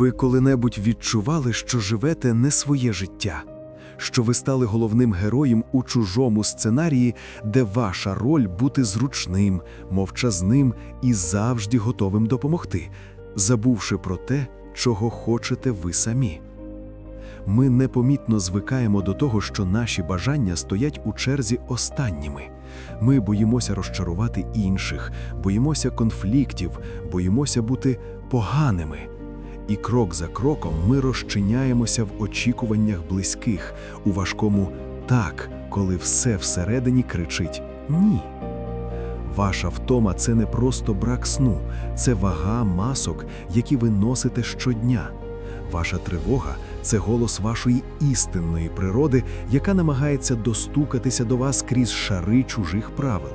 Ви коли-небудь відчували, що живете не своє життя, що ви стали головним героєм у чужому сценарії, де ваша роль бути зручним, мовчазним і завжди готовим допомогти, забувши про те, чого хочете ви самі. Ми непомітно звикаємо до того, що наші бажання стоять у черзі останніми. Ми боїмося розчарувати інших, боїмося конфліктів, боїмося бути поганими. І крок за кроком ми розчиняємося в очікуваннях близьких, у важкому так, коли все всередині кричить ні. Ваша втома це не просто брак сну, це вага масок, які ви носите щодня. Ваша тривога це голос вашої істинної природи, яка намагається достукатися до вас крізь шари чужих правил.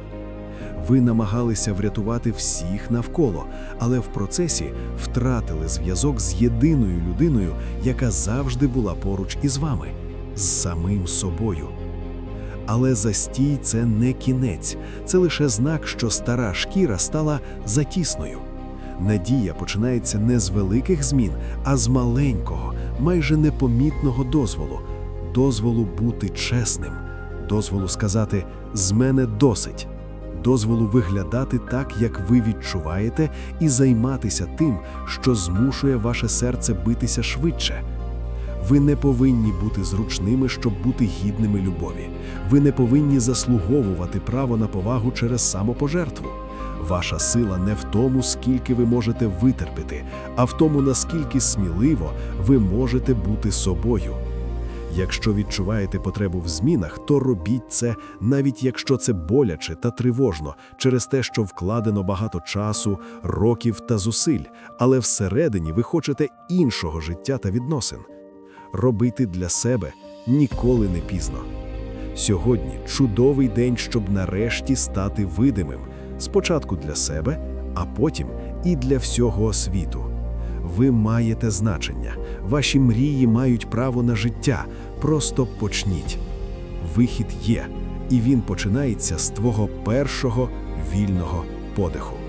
Ви намагалися врятувати всіх навколо, але в процесі втратили зв'язок з єдиною людиною, яка завжди була поруч із вами, з самим собою. Але застій це не кінець, це лише знак, що стара шкіра стала затісною. Надія починається не з великих змін, а з маленького, майже непомітного дозволу, дозволу бути чесним, дозволу сказати з мене досить, дозволу виглядати так, як ви відчуваєте, і займатися тим, що змушує ваше серце битися швидше. Ви не повинні бути зручними, щоб бути гідними любові. Ви не повинні заслуговувати право на повагу через самопожертву. Ваша сила не в тому, скільки ви можете витерпіти, а в тому, наскільки сміливо ви можете бути собою. Якщо відчуваєте потребу в змінах, то робіть це, навіть якщо це боляче та тривожно, через те, що вкладено багато часу, років та зусиль, але всередині ви хочете іншого життя та відносин. Робити для себе ніколи не пізно. Сьогодні чудовий день, щоб нарешті стати видимим. Спочатку для себе, а потім і для всього світу. Ви маєте значення, ваші мрії мають право на життя. Просто почніть. Вихід є, і він починається з твого першого вільного подиху.